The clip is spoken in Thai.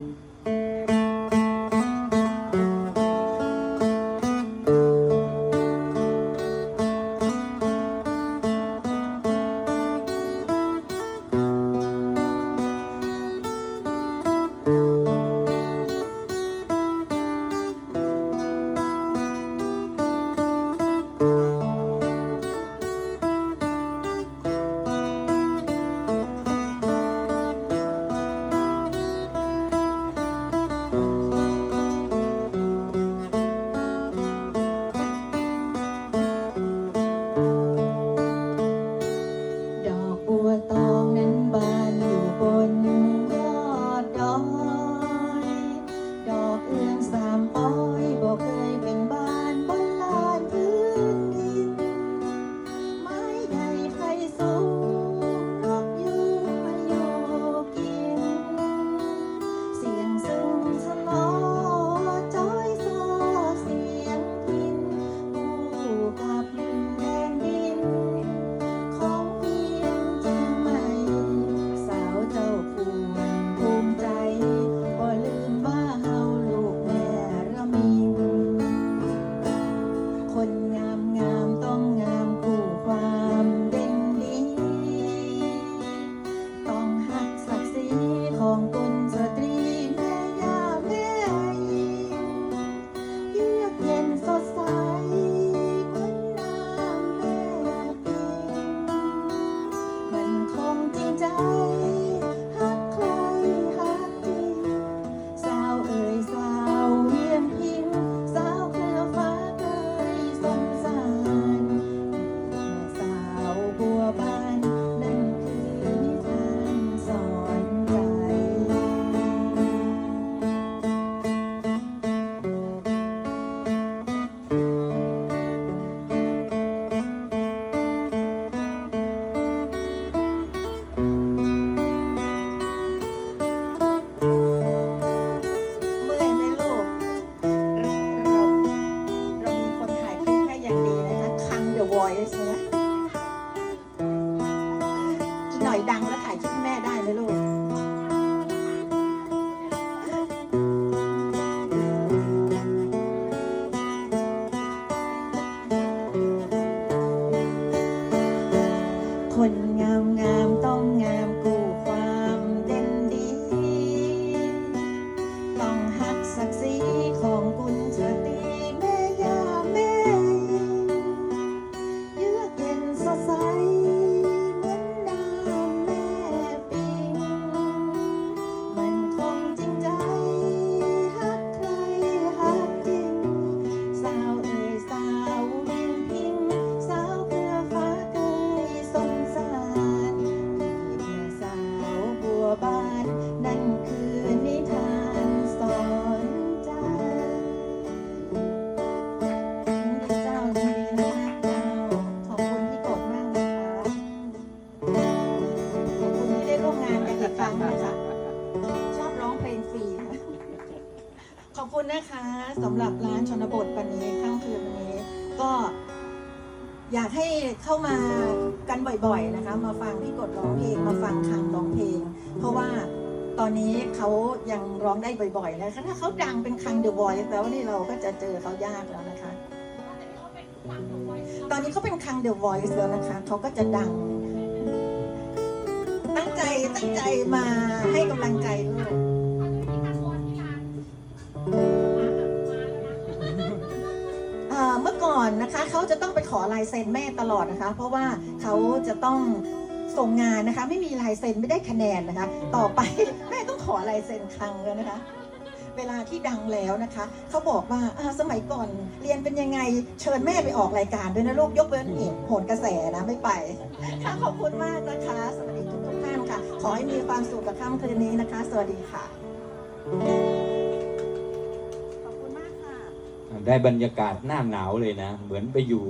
ด คัง The Voice นะอีกหน่อยดังแล้วถ่ายคลิปให้แม่ได้ไหมลูกคน อบคุณนะคะสำหรับร้านชนบทวันนี้ค่ำคืนวันนี้ ก็อยากให้เข้ามากันบ่อยๆนะคะ มาฟังพี่กดร้องเพลงมาฟังคังร้องเพลง เพราะว่าตอนนี้เขายังร้องได้บ่อยๆนะคะถ้าเขาดังเป็นคังเดอะบอยแล้วนี่เราก็จะเจอเขายากแล้วนะคะ ตอนนี้เขาเป็นคังเดอะ Voice แล้วนะคะเขาก็จะดัง ตั้งใจตั้งใจมาให้กำลังใจลูกเอ่อเมื่อก่อนนะคะเขาจะต้องไปขอลายเซ็นแม่ตลอดนะคะ เพราะว่าเขาจะต้องส่งงานนะคะ ไม่มีลายเซ็นไม่ได้คะแนนนะคะ ต่อไปแม่ต้องขอลายเซ็นครั้งแล้วนะคะ เวลาที่ดังแล้วนะคะเขาบอกว่าสมัยก่อนเรียนเป็นยังไงเชิญแม่ไปออกรายการด้วยนะลูกยกเว้นเหตุโหนกระแสนะไม่ไปค่ะขอบคุณมากนะคะ สวัสดีทุกทุกท่านค่ะ ขอให้มีความสุขกับค่ำคืนนี้นะคะ สวัสดีค่ะ ได้บรรยากาศหน้าหนาวเลยนะ เหมือนไปอยู่